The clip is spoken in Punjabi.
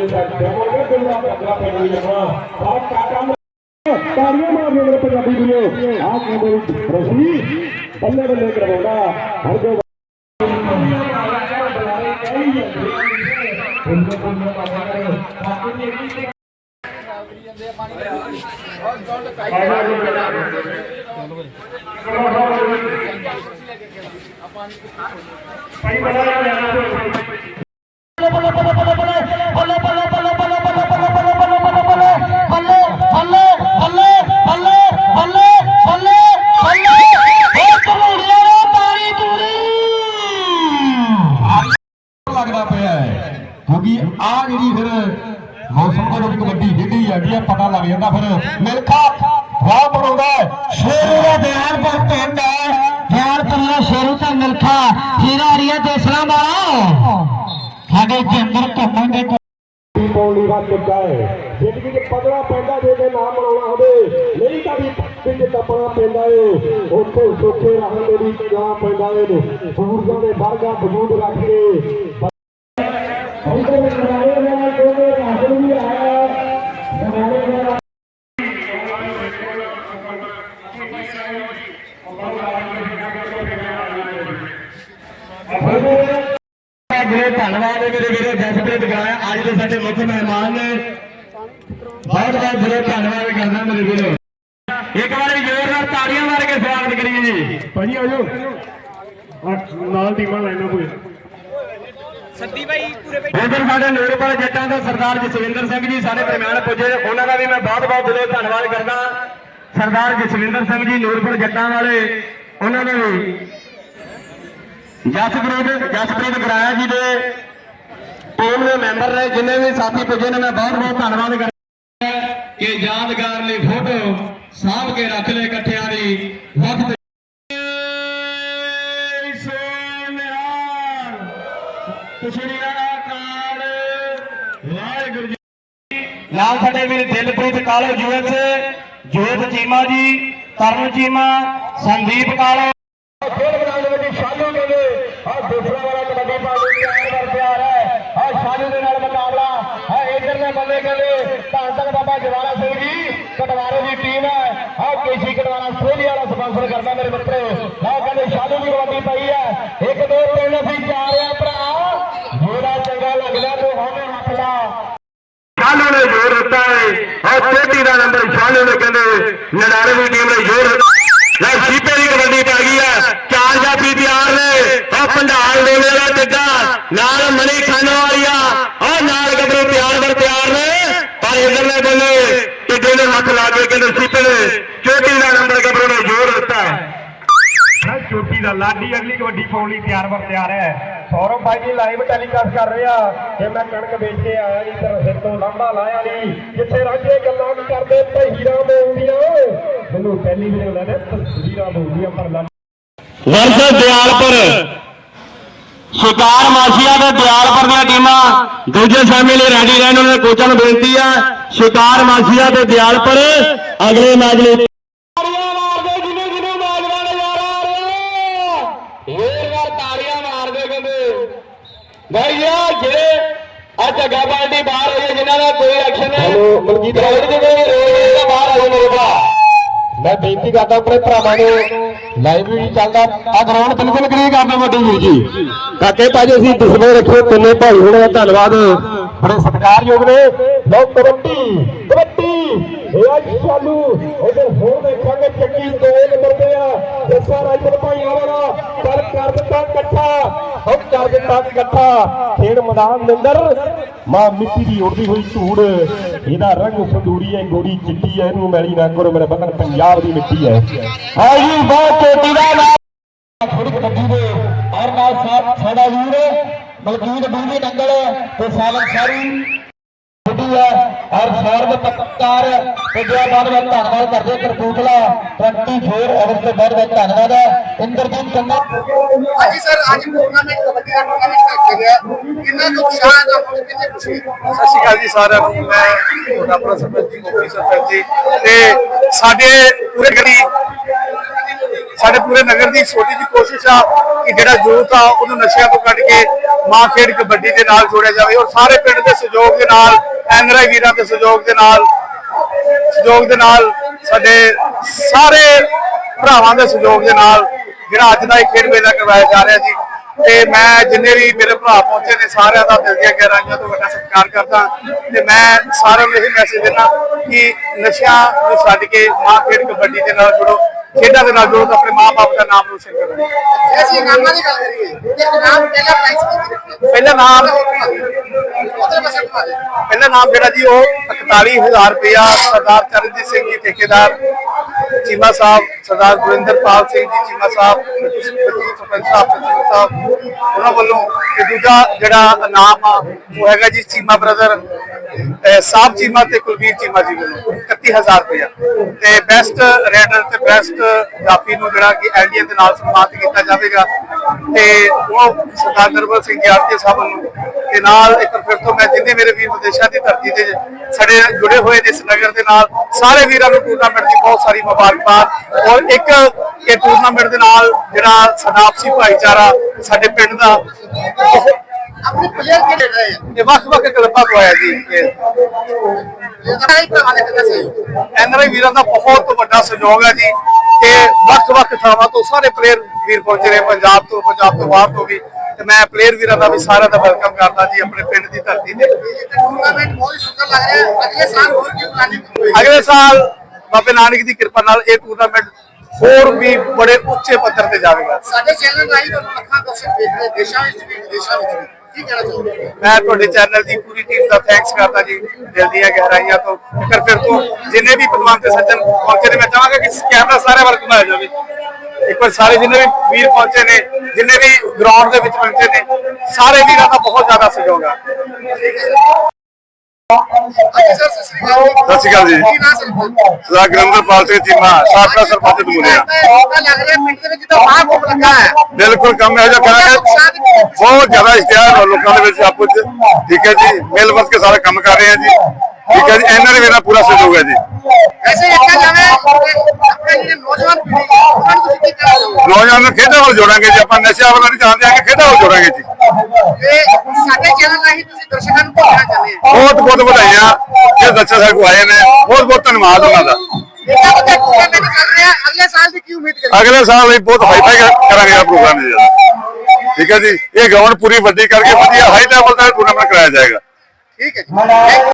ਮੇਲੇ ਦਾ ਦੇਵਾਂਗੇ ਦੁਨੀਆ ਪੱਕਾ ਪੈਣੀ ਜਮਾ ਆ ਕਾਕਾ ਤਾੜੀਆਂ ਮਾਰਦੇ ਮੇਰੇ ਪੰਜਾਬੀ ਵੀਰੋ ਆ ਕਹਿੰਦੇ ਰਸਮੀ ਬੱਲੇ ਬੱਲੇ ਕਰਵਾਉਂਦਾ ਹਰ ਜੋ ਲੱਗਦਾ ਕਬੱਡੀ ਖੇਡੀ ਜਾਂਦੀ ਹੈ ਪਤਾ ਲੱਗ ਜਾਂਦਾ ਫਿਰ। ਮਿਲਖਾ ਵਾਹ ਬਣਾਉਂਦਾ ਹੈ। ਸ਼ੇਰੂ ਦਾ ਬਿਆਨ ਪਰ ਪਿੰਡ ਹੈ। ਬਿਆਨ ਪੱਲਾ ਸ਼ੇਰੂ ਤਾਂ ਮਿਲਖਾ। ਹੀਰਾ ਰੀਆ ਦੇਸਲਾ ਵਾਲਾ। ਸਾਡੇ ਜੰਦਰ ਘੁੰਮਣ ਦੇ ਦੀ ਪੌੜੀ ਦਾ ਚੁੱਕਾ ਹੈ। ਜ਼ਿੰਦਗੀ 'ਚ ਪਦੜਾ ਪੈਂਦਾ ਜੇ ਤੇ ਨਾਮ ਬਣਾਉਣਾ ਹੋਵੇ ਨਹੀਂ ਤਾਂ ਵੀ ਪਿੰਡ ਟੱਪਣਾ ਪੈਂਦਾ ਏ। ਉੱਥੇ ਸੋਖੇ ਰਹਿਣ ਦੇ ਵੀ ਜਾਣਾ ਪੈਂਦਾ ਏ। ਸੂਰਜਾਂ ਦੇ ਵਰਗਾ ਵਜੂਦ ਰੱਖ ਕੇ ਉਹਦੇ ਵਿੱਚ ਨਾਲੇ ਨਾਲ ਦੋਵੇਂ ਰਾਜੂ ਵੀ ਆਇਆ ਨਾਲੇ ਨਾਲ ਮੇਰੇ ਧੰਨਵਾਦ ਹੈ ਮੇਰੇ ਵੀਰੇ ਜਸਪ੍ਰੀਤ ਗਾਇਆ ਅੱਜ ਦੇ ਸਾਡੇ ਮੁੱਖ ਮਹਿਮਾਨ ਨੇ ਬਹੁਤ ਬਹੁਤ ਬੜੇ ਧੰਨਵਾਦ ਕਰਦਾ ਮੇਰੇ ਵੀਰੇ। ਇੱਕ ਵਾਰੀ ਜ਼ੋਰਦਾਰ ਤਾੜੀਆਂ ਮਾਰ ਕੇ ਸਵਾਗਤ ਕਰੀਏ ਜੀ। ਭਾਜੀ ਆ ਜਾਓ ਨਾਲ ਟੀਮਾਂ ਲੈਣਾ ਕੋਈ। ਉਧਰ ਸਾਡੇ ਨੂਰਪੁਰ ਜੱਟਾਂ ਦਾ ਸਰਦਾਰ ਜਸਵਿੰਦਰ ਸਿੰਘ ਜੀ ਸਾਡੇ ਦਰਮਿਆਨ ਪੁੱਜੇ। ਉਹਨਾਂ ਦਾ ਵੀ ਮੈਂ ਬਹੁਤ ਬਹੁਤ ਦਿਲੋਂ ਧੰਨਵਾਦ ਕਰਦਾ। ਸਰਦਾਰ ਜਸਵਿੰਦਰ ਸਿੰਘ ਜੀ ਨੂਰਪੁਰ ਜੱਟਾਂ ਵਾਲੇ ਉਹਨਾਂ ਨੇ ਵੀ ਜਸਪ੍ਰੀਤ ਜਸਪ੍ਰੀਤ ਗਰਾਇਆ ਜੀ ਦੇ। ਟੀਮ ਦੇ ਮੈਂਬਰ ਨੇ ਜਿੰਨੇ ਵੀ ਸਾਥੀ ਪੁੱਜੇ ਨੇ ਮੈਂ ਬਹੁਤ ਬਹੁਤ ਧੰਨਵਾਦ ਕਰਦਾ। ਕਿ ਯਾਦਗਾਰ ਲਈ ਫੋਟੋ ਸਾਂਭ ਕੇ ਰੱਖ ਲੈ ਇਕੱਠਿਆਂ ਦੀ। ਵਕਤ ਨਾਲ ਸਾਡੇ ਵੀਰ ਦਿਲਪ੍ਰੀਤ ਕਾਲੋ ਯੂਐਸ ਜੋਤ ਚੀਮਾ ਜੀ ਤਰਨ ਚੀਮਾ ਸੰਦੀਪ ਕਾਲੋ। ਖੇਡ ਮੈਦਾਨ ਦੇ ਵਿੱਚ ਸ਼ਾਲੂ ਕਹਿੰਦੇ ਆ ਦੂਸਰਾ ਵਾਲਾ ਕਬੱਡੀ ਪਾਉਣ ਲਈ ਤਿਆਰ ਕਰ ਤਿਆਰ ਹੈ। ਆ ਸ਼ਾਲੂ ਦੇ ਨਾਲ ਮੁਕਾਬਲਾ ਆ ਇਧਰ ਦੇ ਬੰਦੇ ਕਹਿੰਦੇ ਧੰਨ ਤੱਕ ਬਾਬਾ ਜਵਾਲਾ ਸਿੰਘ ਜੀ ਕਟਵਾਰੇ ਦੀ ਟੀਮ ਹੈ ਆ ਕੇਸੀ ਕਟਵਾਰਾ ਆਸਟ੍ਰੇਲੀਆ ਵਾਲਾ ਸਪਾਂਸਰ ਕਰਦਾ ਮੇਰੇ ਮਿੱਤਰੋ। ਆ ਕਹਿੰਦੇ ਸ਼ਾਲੂ ਦੀ ਕਬੱਡੀ ਪਈ ਹੈ। ਇੱਕ, ਦੋ, ਤਿੰਨ, ਅਸੀਂ ਜਾ ਰਹੇ ਆ ਭਰਾ। ਜਿਹੜਾ ਚੰਗਾ ਲੱਗਦਾ ਤੂੰ ਹਮੇ ਹੱਥ ਲਾ। ਸ਼ਾਲੂ ਨੇ ਜ਼ੋਰ ਦਿੱਤਾ ਹੈ ਔਰ ਚੋਟੀ ਦਾ ਨੰਬਰ ਸ਼ਾਲੂ ਨੇ ਕਹਿੰਦੇ ਨਡਾਰੇ ਟੀਮ ਨੇ ਜ਼ੋਰ ਦਿੱਤਾ। ਲੈ ਸੀਪੇ ਦੀ ਕਬੱਡੀ ਪੈ ਗਈ ਹੈ। ਚਾਰ ਜਾਫੀ ਤਿਆਰ ਨੇ। ਉਹ ਪੰਡਾਲ ਦੇ ਦਾ ਟਿੱਡਾ ਨਾਲ ਮਣੀ ਖਾਨੋ ਵਾਲੀਆ ਉਹ ਨਾਲ ਗੱਭਰੂ ਪਿਆਰ ਬਰ ਪਿਆਰ ਨੇ। ਪਰ ਇਧਰਲੇ ਬੰਨੇ ਟਿੱਡੇ ਨੇ ਹੱਥ ਲਾ ਕੇ ਕਹਿੰਦੇ ਸੀਪੇ ਨੇ ਚੋਟੀ ਦਾ ਨੰਬਰ ਗੱਭਰੂ ਨੇ ਜ਼ੋਰ ਦਿੱਤਾ ਹੈ ਚੋਟੀ ਦਾ ਲਾਡੀ ਅਗਲੀ ਕਬੱਡੀ ਪਾਉਣ ਲਈ ਤਿਆਰ ਵਰ ਤਿਆਰ ਹੈ। ਸੌਰਵ ਭਾਈ ਜੀ ਲਾਈਵ ਟੈਲੀਕਾਸਟ ਕਰ ਰਿਹਾ। ਕਿ ਮੈਂ ਕਣਕ ਵੇਚ ਕੇ ਆਇਆ ਨਹੀਂ ਤੇਰੇ ਸਿਰ ਤੋਂ ਲਾਂਭਾ ਲਾਇਆ ਨਹੀਂ ਜਿੱਥੇ ਰਾਜੇ ਗੱਲਾਂ ਵੀ ਕਰਦੇ ਤੇ ਹੀਰਾ ਬੋਲਦੀਆਂ। ਮੈਨੂੰ ਟੈਲੀਵਿਜ਼ਨ ਲੈਣੇ ਤਸਵੀਰਾਂ ਬੋਲਦੀਆਂ ਪਰ ਵਰਸ ਦਿਆਲਪੁਰ ਸ਼ਿਕਾਰ ਮਾਸ਼ੀਆ ਦੇ ਦਿਆਲਪੁਰ ਦੀਆਂ ਟੀਮਾਂ ਦੂਜੇ ਸਮੇਂ ਲਈ ਰੈਡੀ ਰਹਿਣ ਉਹਨਾਂ ਦੇ ਕੋਚਾਂ ਨੂੰ ਬੇਨਤੀ ਹੈ। ਸ਼ਿਕਾਰ ਮਾਸ਼ੀਆ ਦੇ ਦਿਆਲਪੁਰ ਅਗਲੇ ਮੈਚ ਲਈ ਤਾੜੀਆਂ ਮਾਰਦੇ ਜਿਹਨੂੰ ਜਿਹਨੂੰ ਨੌਜਵਾਨ ਯਾਰ ਆ ਰਹੇ ਆ ਇਹ ਵਾਰ ਤਾੜੀਆਂ ਮਾਰਦੇ ਕਹਿੰਦੇ ਭਈਆ ਜਿਹੜੇ ਅੱਜ ਅੱਗਾ ਪਾਰਟੀ ਬਾਹਰ ਹੋਈ ਹੈ ਜਿਨ੍ਹਾਂ ਦਾ ਕੋਈ ਐਕਸ਼ਨ ਹੈ ਹੈਲੋ, ਰਾਏ। ਰੋਡ ਦੇ ਕੋਈ ਰੋਡ ਦਾ ਬਾਹਰ ਆ ਜਾਓ ਮੇਰੇ ਭਰਾ। ਮੈਂ ਬੇਨਤੀ ਕਰਦਾ ਆਪਣੇ ਭਰਾਵਾਂ ਨੂੰ ਲਾਈਵ ਵੀ ਚੱਲਦਾ। ਆ ਗਰਾਊਂਡ ਬਿਲਕੁਲ ਕਲੀਅਰ ਕਰਨਾ ਵੱਡੀ ਵੀਰ ਜੀ। ਕਾਕੇ ਭਾਜੀ ਅਸੀਂ ਡਿਸਪਲੇ ਰੱਖੋ ਤਿੰਨੇ ਭਾਈ ਹੋਣਾ ਦਾ ਧੰਨਵਾਦ। ਬੜੇ ਸਤਿਕਾਰਯੋਗ ਨੇ। ਲੋ ਕਬੱਡੀ ਕਬੱਡੀ ਇਹ ਚਾਲੂ ਇਹਦੇ ਹੋਰ ਦੇਖਾਂਗੇ ਚੱਕੀ ਦੋ ਨੰਬਰ ਤੇ ਆ ਜੱਸਾ ਰਾਜਪੁਰ ਭਾਈਆਂ ਵਾਲਾ ਪਰ ਕਰ ਦਿੱਤਾ ਇਕੱਠਾ ਉਹ ਕਰ ਦਿੱਤਾ ਇਕੱਠਾ ਖੇਡ ਮੈਦਾਨ ਦੇ ਅੰਦਰ ਮਾਂ ਮਿੱਟੀ ਦੀ ਉੜਦੀ ਹੋਈ ਧੂੜ ਇਹਦਾ ਰੰਗ ਸੰਦੂਰੀ ਹੈ ਗੋਰੀ ਚਿੱਟੀ ਹੈ ਇਹਨੂੰ ਮੈਲੀ ਨਾ ਕਰੋ ਮੇਰੇ ਬੰਦਨ ਪੰਜਾਬ ਦੀ ਮਿੱਟੀ ਹੈ ਹਾਂ ਜੀ ਬਹੁਤ ਚੋਟੀ ਦਾ ਨਾਮ ਥੋੜੀ ਕਬੱਡੀ ਦੇ ਔਰ ਨਾਲ ਸਾਡਾ ਵੀਰ ਮਲਕੀਤ ਬੂੰਦੀ ਨੰਗਲ ਤੇ ਸਾਲਮ ਸਾਰੀ ਛੁੱਟੀ ਹੈ। ਔਰ ਸ਼ਹਿਰ ਦੇ ਪੱਤਰਕਾਰ ਜੋ ਬਾਅਦ ਵਿੱਚ ਧੰਨਵਾਦ ਕਰਦੇ ਕਰਤੂਤਲਾ 24 ਅਗਸਤ ਤੋਂ ਬਾਅਦ ਵਿੱਚ ਧੰਨਵਾਦ ਹੈ। ਇੰਦਰਜੀਤ ਕੰਨਾ ਹਾਂਜੀ ਸਰ ਅੱਜ ਟੂਰਨਾਮੈਂਟ ਕਬੱਡੀ ਦਾ ਟੂਰਨਾਮੈਂਟ ਰੱਖਿਆ ਗਿਆ ਕਿੰਨਾ ਕੁ ਉਤਸ਼ਾਹ ਹੈ ਤੁਹਾਨੂੰ ਕਿੰਨੇ ਖੁਸ਼ੀ? ਹੈ ਸਤਿ ਸ਼੍ਰੀ ਅਕਾਲ ਜੀ ਸਾਰਿਆਂ ਨੂੰ। ਮੈਂ ਤੁਹਾਡਾ ਆਪਣਾ ਸਰਪੰਚ ਜੀ ਮੁਖੀ ਸਰਪੰਚ ਜੀ। ਤੇ ਸਾਡੇ ਪੂਰੇ ਗੜੀ ਸਾਡੇ ਪੂਰੇ ਨਗਰ ਦੀ ਛੋਟੀ ਜਿਹੀ ਕੋਸ਼ਿਸ਼ ਆ ਕਿ ਜਿਹੜਾ ਯੂਥ ਆ ਉਹਨੂੰ ਨਸ਼ਿਆਂ ਤੋਂ ਕੱਢ ਕੇ ਮਾਂ ਖੇਡ ਕਬੱਡੀ ਦੇ ਨਾਲ ਜੋੜਿਆ ਜਾਵੇ ਔਰ ਸਾਰੇ ਪਿੰਡ ਦੇ ਸਹਿਯੋਗ ਦੇ ਨਾਲ ਐਨਆਰਆਈ ਵੀਰਾਂ ਦੇ ਸਹਿਯੋਗ ਦੇ ਨਾਲ, ਸਹਿਯੋਗ ਦੇ ਨਾਲ ਸਾਡੇ ਸਾਰੇ ਭਰਾਵਾਂ ਦੇ ਸਹਿਯੋਗ ਦੇ ਨਾਲ ਜਿਹੜਾ ਅੱਜ ਦਾ ਇਹ ਖੇਡ ਮੇਲਾ ਕਰਵਾਇਆ ਜਾ ਰਿਹਾ ਜੀ। ਤੇ ਮੈਂ ਜਿੰਨੇ ਵੀ ਮੇਰੇ ਭਰਾ ਪਹੁੰਚੇ ਨੇ, ਸਾਰਿਆਂ ਦਾ ਦਿਲ ਦੀਆਂ ਗਹਿਰਾਈਆਂ ਤੋਂ ਵੱਡਾ ਸਤਿਕਾਰ ਕਰਦਾ ਤੇ ਮੈਂ ਸਾਰਿਆਂ ਨੂੰ ਇਹ ਮੈਸੇਜ ਦਿੰਦਾ ਕਿ ਨਸ਼ਿਆਂ ਨੂੰ ਛੱਡ ਕੇ ਮਾਂ ਖੇਡ ਕਬੱਡੀ ਦੇ ਨਾਲ ਜੁੜੋ। ਖੇਡਾਂ ਦੇ ਨਾਲ ਜੁੜੋ ਤਾਂ ਆਪਣੇ ਮਾਂ-ਬਾਪ ਦਾ ਨਾਮ ਰੋਸ਼ਨ ਕਰੋ। ਅਸੀਂ ਇਨਾਮਾਂ ਦੀ ਗੱਲ ਕਰੀਏ। ਤੇ ਇਨਾਮ ਪਹਿਲਾ ਪ੍ਰਾਈਜ਼ ਕੀ ਰੱਖਿਆ ਪਹਿਲਾ ਨਾਮ ਪਹਿਲਾ ਨਾਮ ਜਿਹੜਾ ਜੀ ਉਹ 41000 ਰੁਪਇਆ ਸਰਦਾਰ ਚਰਨਜੀਤ ਸਿੰਘ ਜੀ ਠੇਕੇਦਾਰ ਚੀਮਾ ਸਾਹਿਬ, ਸਰਦਾਰ ਗੁਰਿੰਦਰਪਾਲ ਸਿੰਘ ਜੀ, ਚੀਮਾ ਸਾਹਿਬ ਸਰਪੰਚ ਸਾਹਿਬ ਪ੍ਰਿੰਸੀਪਲ ਸਾਹਿਬ, ਉਹਨਾਂ ਵੱਲੋਂ ਤੇ ਦੂਜਾ ਜਿਹੜਾ ਨਾਮ ਆ, ਉਹ ਹੈਗਾ ਜੀ ਚੀਮਾ ਬ੍ਰਦਰ ਸਾਹਿਬ ਚੀਮਾ ਤੇ ਕੁਲਬੀਰ ਚੀਮਾ ਜੀ ਵੱਲੋਂ 31000 ਰੁਪਇਆ। ਤੇ ਬੈਸਟ ਰੈਡਰ ਤੇ ਬੈਸਟ ਜਾਫੀ ਨੂੰ ਜਿਹੜਾ ਕਿ ਐਲਡੀਐਨ ਦੇ ਨਾਲ ਸਨਮਾਨਿਤ ਕੀਤਾ ਜਾਵੇਗਾ। ਤੇ ਉਹ ਸਰਦਾਰ ਨਰਮਲ ਸਿੰਘ ਗਿਆਰਤੀ ਸਾਹਿਬ ਨੂੰ ਤੇ ਨਾਲ ਇੱਕ ਫਿਰ ਤੋਂ ਮੈਂ ਜਿੰਨੇ ਮੇਰੇ ਵੀਰ ਵਿਦੇਸ਼ਾਂ ਦੀ ਧਰਤੀ ਤੇ ਸਾਡੇ ਜੁੜੇ ਹੋਏ ਨੇ ਇਸ ਨਗਰ ਦੇ ਨਾਲ ਸਾਰੇ ਵੀਰਾਂ ਨੂੰ ਟੂਰਨਾਮੈਂਟ ਦੀ ਬਹੁਤ ਸਾਰੀ ਮੁਬਾਰਕਬਾਦ। ਔਰ ਇੱਕ ਇਹ ਟੂਰਨਾਮੈਂਟ ਦੇ ਨਾਲ ਜਿਹੜਾ ਸਾਡਾ ਆਪਸੀ ਭਾਈਚਾਰਾ ਸਾਡੇ ਪਿੰਡ ਦਾ ਆਪਣੇ ਪਲੇਅਰ ਕਿਹੜੇ ਰਹੇ ਆ? ਇਹ ਵੱਖ-ਵੱਖ ਕਲੱਬਾਂ ਤੋਂ ਆਇਆ ਜੀ। ਐਨਆਰਆਈ ਵੀਰਾਂ ਦਾ ਬਹੁਤ ਵੱਡਾ ਸਹਿਯੋਗ ਹੈ ਜੀ। ਤੇ ਵੱਖ-ਵੱਖ ਥਾਵਾਂ ਤੋਂ ਸਾਰੇ ਪਲੇਅਰ ਵੀਰ ਪਹੁੰਚੇ ਨੇ ਪੰਜਾਬ ਤੋਂ ਪੰਜਾਬ ਤੋਂ ਬਾਹਰ ਤੋਂ ਵੀ। ਤੇ ਮੈਂ ਪਲੇਅਰ ਵੀਰਾਂ ਦਾ ਵੀ ਸਾਰਿਆਂ ਦਾ ਵੈਲਕਮ ਕਰਦਾ ਜੀ ਆਪਣੇ ਪਿੰਡ ਦੀ ਧਰਤੀ ਤੇ। ਟੂਰਨਾਮੈਂਟ ਬਹੁਤ ਹੀ ਸੁੰਦਰ ਲੱਗ ਰਿਹਾ ਹੈ। ਅਗਲੇ ਸਾਲ ਹੋਰ ਕਿਉਂ ਪਲਾਨਿੰਗ ਅਗਲੇ ਸਾਲ ਬਾਬੇ ਨਾਨਕ ਦੀ ਕਿਰਪਾ ਨਾਲ ਇਹ ਟੂਰਨਾਮੈਂਟ ਹੋਰ ਵੀ ਬੜੇ ਉੱਚੇ ਪੱਧਰ ਤੇ ਜਾਵੇਗਾ। ਸਾਡੇ ਚੈਨਲ ਰਾਹੀਂ ਤੁਹਾਨੂੰ ਲੱਖਾਂ ਦਰਸ਼ਕ ਦੇਖ ਰਹੇ ਦੇਸ਼ਾਂ ਵਿੱਚ ਵੀ ਵਿਦੇਸ਼ਾਂ ਵਿੱਚ ਵੀ। ਕੀ ਕਹਿਣਾ ਚਾਹੁੰਦੇ ਮੈਂ ਤੁਹਾਡੇ ਚੈਨਲ ਦੀ ਪੂਰੀ ਟੀਮ ਦਾ ਥੈਂਕਸ ਕਰਦਾ ਜੀ। ਦਿਲ ਦੀਆਂ ਗਹਿਰਾਈਆਂ ਤੋਂ ਫਿਰ ਫਿਰ ਤੋਂ ਜਿੰਨੇ ਵੀ ਪਰਮਾਨ ਤੇ ਸੱਜਣ ਪਹੁੰਚੇ ਨੇ ਮੈਂ ਚਾਹਾਂਗਾ ਕਿ ਕੈਮਰਾ ਸਾਰੇ ਵੱਲ ਘੁਮਾਇਆ ਜਾਵੇ। ਇੱਕ ਵਾਰ ਸਾਰੇ ਜਿੰਨੇ ਵੀ ਵੀਰ ਪਹੁੰਚੇ ਨੇ, ਜਿੰਨੇ ਵੀ ਗਰਾਊਂਡ ਦੇ ਵਿੱਚ ਪਹੁੰਚੇ ਨੇ, ਸਾਰੇ ਵੀਰਾਂ ਦਾ ਬਹੁਤ ਜ਼ਿਆਦਾ ਸਹਿਯੋਗ ਆ। ਸਤਿ ਸ੍ਰੀ ਅਕਾਲ ਜੀ। ਕੀ ਨਾਮ ਸਿੰਘ ਚੀਮਾ ਸਾਬਕਾ ਸਰਪੰਚ ਦਮੂਲਿਆ ਬਿਲਕੁਲ ਕੰਮ ਇਹੋ ਜਿਹਾ ਕਰਾਂਗੇ। ਬਹੁਤ ਜ਼ਿਆਦਾ ਇਸ਼ਤਿਹਾਰ ਲੋਕਾਂ ਦੇ ਵਿੱਚ ਆਪੋ ਚ ਠੀਕ ਹੈ ਜੀ, ਮਿਲ ਵਰਤ ਕੇ ਸਾਰਾ ਕੰਮ ਕਰ ਰਹੇ ਆ ਜੀ। ਠੀਕ ਹੈ ਜੀ, ਇਹਨਾਂ ਨੇ ਮੇਰਾ ਪੂਰਾ ਸਹਿਯੋਗ ਹੈ ਜੀ। ਵੈਸੇ ਦੇਖਿਆ ਜਾਵੇ ਆਪਣੇ ਜਿਹੜੇ ਨੌਜਵਾਨ ਪੀੜ੍ਹੀ ਨੌਜਵਾਨ ਨੂੰ ਖੇਡਾਂ ਵੱਲ ਜੋੜਾਂਗੇ ਜੀ ਆਪਾਂ ਨਸ਼ਿਆਂ ਵੱਲ ਨਹੀਂ ਚਾਹੁੰਦੇ ਆ ਕਿ ਖੇਡਾਂ ਵੱਲ ਜੋੜਾਂਗੇ ਜੀ। ਤੇ ਸਾਡੇ ਚੈਨਲ ਰਾਹੀਂ ਤੁਸੀਂ ਦਰਸ਼ਕਾਂ ਨੂੰ ਕਹਿਣਾ ਚਾਹੁੰਦੇ ਹੋ। ਬਹੁਤ ਬਹੁਤ ਵਧਾਈਆਂ ਜੇ ਬੱਚੇ ਸਾਡੇ ਕੋਲ ਆਏ ਨੇ ਬਹੁਤ ਬਹੁਤ ਧੰਨਵਾਦ ਉਹਨਾਂ ਦਾ। ਅਗਲੇ ਸਾਲ ਦੀ ਕੀ ਉਮੀਦ ਕਰੀਏ? ਅਗਲੇ ਸਾਲ ਲਈ ਬਹੁਤ ਹਾਈ ਫਾਈ ਕਰਾਂਗੇ ਇਹ ਪ੍ਰੋਗਰਾਮ ਜੀ। ਠੀਕ ਹੈ ਜੀ ਇਹ ਗਰਾਊਂਡ ਪੂਰੀ ਵੱਡੀ ਕਰਕੇ ਵਧੀਆ ਹਾਈ ਲੈਵਲ ਦਾ ਟੂਰਨਾਮੈਂਟ ਕਰਾਇਆ ਜਾਏਗਾ। ਠੀਕ ਹੈ ਜੀ।